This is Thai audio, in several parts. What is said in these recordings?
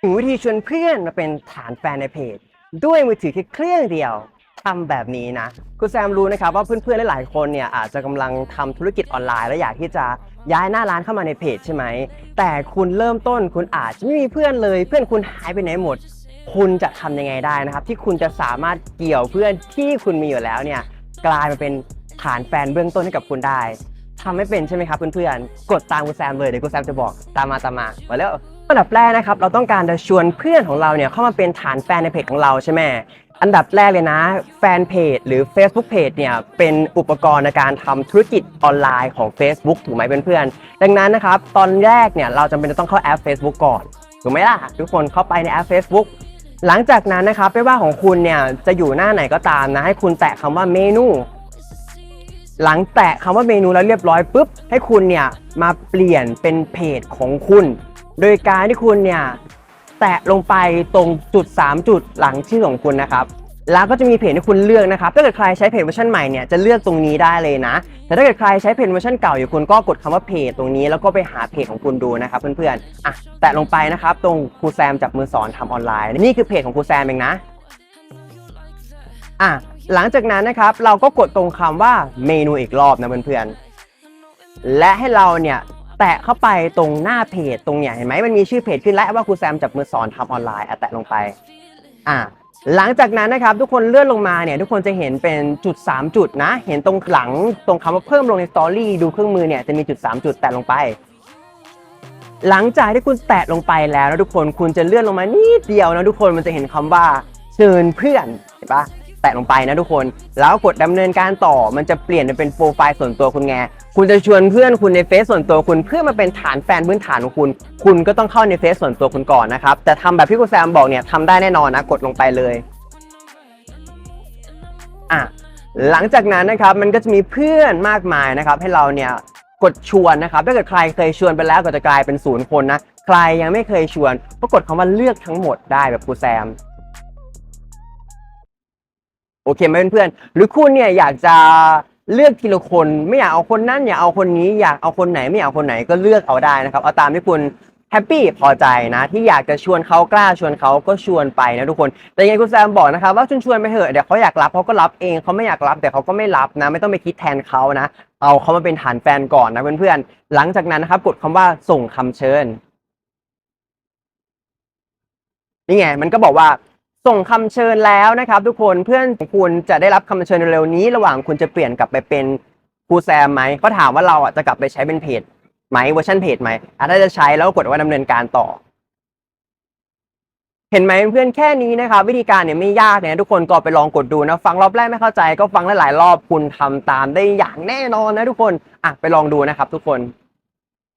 ถึงวิธีชวนเพื่อนมาเป็นฐานแฟนในเพจ ด้วยมือถือแค่เครื่องเดียวทำแบบนี้นะคุณแซมรู้นะครับว่าเพื่อนๆหลายๆคนเนี่ยอาจจะกำลังทำธุรกิจออนไลน์และอยากที่จะย้ายหน้าร้านเข้ามาในเพจใช่ไหม แต่คุณเริ่มต้นคุณอาจจะไม่มีเพื่อนเลย เพื่อนคุณหายไปไหนหมด คุณจะทำยังไงได้นะครับ ที่คุณจะสามารถเกี่ยวเพื่อนที่คุณมีอยู่แล้วเนี่ยกลายมาเป็นฐานแฟนเบื้องต้นให้กับคุณได้ทำไม่เป็นใช่ไหมครับเพื่อนๆกดตามคุณแซมเลยเดี๋ยวคุณแซมจะบอกตามมาตามมามาแล้ว อันดับแรกนะครับเราต้องการจะชวนเพื่อนของเราเนี่ยเข้ามาเป็นฐานแฟนในเพจของเราใช่ไหมอันดับแรกเลยนะแฟนเพจหรือ Facebook Page เนี่ยเป็นอุปกรณ์ในการทำธุรกิจออนไลน์ของ Facebook ถูกไหมเพื่อนๆดังนั้นนะครับตอนแรกเนี่ยเราจำเป็นจะต้องเข้าแอป Facebook ก่อนถูกไหมล่ะทุกคนเข้าไปในแอป Facebook หลังจากนั้นนะครับไม่ว่าของคุณเนี่ยจะอยู่หน้าไหนก็ตามนะให้คุณแตะคำว่าเมนู หลังแตะคำว่าเมนูแล้วเรียบร้อยปุ๊บให้คุณเนี่ยมาเปลี่ยนเป็นเพจของคุณ โดยการที่คุณเนี่ยแตะลงไปตรงจุด 3 จุดหลังชื่อของคุณนะครับ แล้วก็จะมีเพจให้คุณเลือกนะครับ ถ้าเกิดใครใช้เพจเวอร์ชันใหม่เนี่ยจะเลือกตรงนี้ได้เลยนะ แต่ถ้าเกิดใครใช้เพจเวอร์ชันเก่าอยู่คุณก็กดคำว่าเพจตรงนี้แล้วก็ไปหาเพจของคุณดูนะครับเพื่อนๆ อะแตะลงไปนะครับตรงครูแซมจับมือสอนทำออนไลน์ นี่คือเพจของครูแซมเองนะ อะหลังจากนั้นนะครับเราก็กดตรงคำว่าเมนูอีกรอบนะเพื่อนๆ และให้เราเนี่ย แตะเข้าไปตรงหน้าเพจตรงเนี่ยเห็นไหมมันมีชื่อเพจขึ้นแล้วว่าครูแซมจับมือสอนทำออนไลน์อะแตะลงไปอะหลังจากนั้นนะครับ ทุกคนเลื่อนลงมาเนี่ย ทุกคนจะเห็นเป็นจุด 3 จุดนะ เห็นตรงหลังตรงคำว่าเพิ่มลงในสตอรี่ดูเครื่องมือเนี่ยจะมีจุด 3 จุดแตะลงไป หลังจากที่คุณแตะลงไปแล้วนะทุกคนคุณจะเลื่อนลงมานิดเดียวนะทุกคนมันจะเห็นคำว่าเชิญเพื่อนเห็นปะ ตะลงไปนะทุกคน แล้วกดดำเนินการต่อมันจะเปลี่ยนเป็นโปรไฟล์ส่วนตัวคุณไงคุณจะชวนเพื่อนคุณในเฟซส่วนตัวคุณเพื่อมาเป็นฐานแฟนพื้นฐานของคุณ คุณก็ต้องเข้าในเฟซส่วนตัวคุณก่อนนะครับแต่ทำแบบที่คุณแซมบอกเนี่ยทำได้แน่นอนนะกดลงไปเลยอะหลังจากนั้นนะครับมันก็จะมีเพื่อนมากมายนะครับ ให้เราเนี่ยกดชวนนะครับถ้าเกิดใครเคยชวนไปแล้วก็จะกลายเป็นศูนย์คนนะใครยังไม่เคยชวนก็กดคำว่าเลือกทั้งหมดได้แบบครูแซม โอเคไหมเพื่อนๆหรือคุณเนี่ยอยากจะเลือกทีละคนไม่อยากเอาคนนั้นอยากเอาคนนี้อยากเอาคนไหนไม่อยากเอาคนไหนก็เลือกเอาได้นะครับเอาตามที่คุณแฮปปี้พอใจนะ ที่อยากจะชวนเขากล้าชวนเขาก็ชวนไปนะทุกคน แต่ยังไงคุณแซมบอกนะครับว่าชวนชวนไปเถอะเดี๋ยวเขาอยากรับเขาก็รับเองเขาไม่อยากรับแต่เขาก็ไม่รับนะ ไม่ต้องไปคิดแทนเขานะ เอาเขามาเป็นฐานแฟนก่อนนะเพื่อนๆหลังจากนั้นนะครับกดคำว่าส่งคำเชิญนี่ไงมันก็บอกว่า ส่งคำเชิญแล้วนะครับ ทุกคนเพื่อนของคุณจะได้รับคำเชิญเร็วๆนี้ ระหว่างคุณจะเปลี่ยนกลับไปเป็นครูแซมไหมเขาถามว่าเราอะจะกลับไปใช้เป็นเพจไหมเวอร์ชันเพจไหมอะถ้าจะใช้แล้วกดว่าดำเนินการต่อ เห็นไหมเพื่อนแค่นี้นะครับ วิธีการเนี่ยไม่ยากเนี่ยทุกคนก็ไปลองกดดูนะ ฟังรอบแรกไม่เข้าใจก็ฟังหลายๆรอบคุณทำตามได้อย่างแน่นอนนะทุกคนอะไปลองดูนะครับ ทุกคน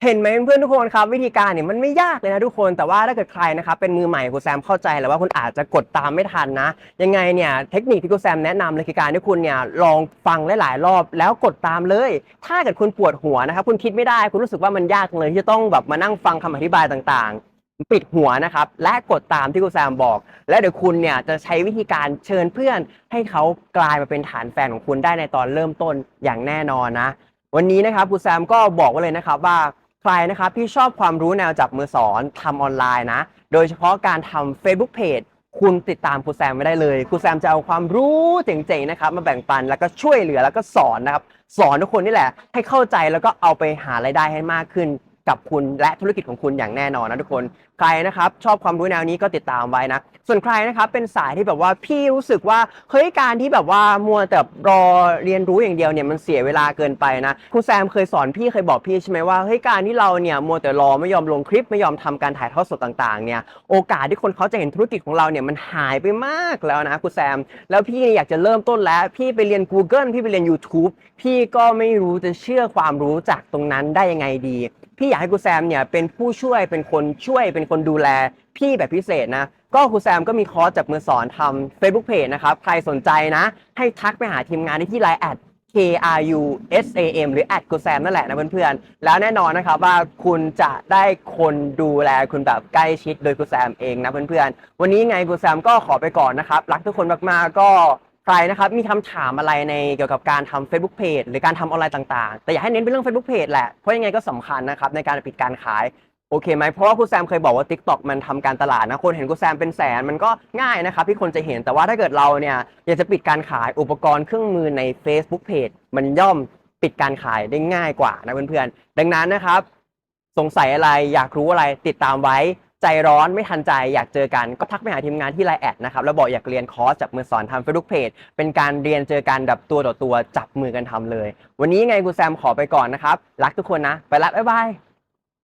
เห็นไหมเพื่อนทุกคนครับวิธีการเนี่ยมันไม่ยากเลยนะทุกคนแต่ว่าถ้าเกิดใครนะครับเป็นมือใหม่คุณแซมเข้าใจแหล้วว่าคุณอาจจะกดตามไม่ทันนะ ยังไงเนี่ยเทคนิคที่คุณแซมแนะนำเลยคือการที่คุณเนี่ยลองฟังหลายๆรอบแล้วกดตามเลย ถ้าเกิดคุณปวดหัวนะครับคุณคิดไม่ได้คุณรู้สึกว่ามันยากจังเลยที่จะต้องแบบมานั่งฟังคำอธิบายต่างๆปิดหัวนะครับ และกดตามที่คุณแซมบอก และเดี๋ยวคุณเนี่ยจะใช้วิธีการเชิญเพื่อน ให้เขากลายมาเป็นฐานแฟนของคุณได้ในตอนเริ่มต้นอย่างแน่นอนนะ วันนี้นะครับคุณแซมก็บอกไว้เลยนะครับว่า ใครนะครับที่ชอบความรู้แนวจับมือสอนทำออนไลน์นะ โดยเฉพาะการทำ Facebook Page คุณติดตามครูแซมไม่ได้เลยครูแซมจะเอาความรู้เจ๋งๆนะครับ มาแบ่งปันแล้วก็ช่วยเหลือแล้วก็สอนนะครับ สอนทุกคนนี่แหละ ให้เข้าใจแล้วก็เอาไปหารายได้ให้มากขึ้น กับคุณและธุรกิจของคุณอย่างแน่นอนนะทุกคนใครนะครับชอบความรู้แนวนี้ก็ติดตามไว้นะส่วนใครนะครับเป็นสายที่แบบว่าพี่รู้สึกว่าเฮ้ยการที่แบบว่ามัวแต่รอเรียนรู้อย่างเดียวเนี่ยมันเสียเวลาเกินไปนะครูแซมเคยสอนพี่เคยบอกพี่ใช่ไหมว่าเฮ้ยการที่เราเนี่ยมัวแต่รอไม่ยอมลงคลิปไม่ยอมทำการถ่ายทอดสดต่างๆเนี่ยโอกาสที่คนเขาจะเห็นธุรกิจของเราเนี่ยมันหายไปมากแล้วนะครูแซม แล้วพี่อยากจะเริ่มต้นแล้ว พี่ไปเรียน Google พี่ไปเรียน YouTube พี่ก็ไม่รู้จะเชื่อความรู้จากตรงนั้นได้ยังไงดี พี่อยากให้ครูแซมเนี่ยเป็นผู้ช่วยเป็นคนช่วยเป็นคนดูแลพี่แบบพิเศษนะก็ครูแซมก็มีคอร์สจับมือสอนทำ Facebook Page นะครับ ใครสนใจนะ ให้ทักไปหาทีมงานได้ที่ไลน์แอด K R U S A M หรือแอดกูแซมนั่นแหละนะเพื่อนๆ แล้วแน่นอนนะครับว่าคุณจะได้คนดูแลคุณแบบใกล้ชิดโดยกูแซมเองนะเพื่อนๆ วันนี้ไงกูแซมก็ขอไปก่อนนะครับ รักทุกคนมากๆ ก็ รนะครับมีคำถามอะไรในเกี่ยวกับการทำ Facebook Page หรือการทำออนไลน์ต่างๆ แต่อยากให้เน้นเป็นเรื่อง Facebook Page แหละ เพราะยังไงก็สำคัญนะครับในการปิดการขายโอเคไหมเพราะว่าครูแซมเคยบอกว่า TikTok มันทำการตลาดนะคนเห็นครูแซมเป็นแสนมันก็ง่ายนะครับที่คนจะเห็นแต่ว่าถ้าเกิดเราเนี่ยอยากจะปิดการขายอุปกรณ์เครื่องมือใน Facebook Page มันย่อมปิดการขายได้ง่ายกว่านะเพื่อนๆดังนั้นนะครับ สงสัยอะไรอยากรู้อะไรติดตามไว้ ใจร้อนไม่ทันใจอยากเจอกันก็ทักไปหาทีมงานที่ไลน์แอดนะครับแล้วบอกอยากเรียนคอร์สจับมือสอนทำเฟซบุ๊กเพจเป็นการเรียนเจอกันแบบตัวต่อตัวจับมือกันทำเลย วันนี้ยังไงกูแซมขอไปก่อนนะครับ รักทุกคนนะ ไปละบ๊ายบาย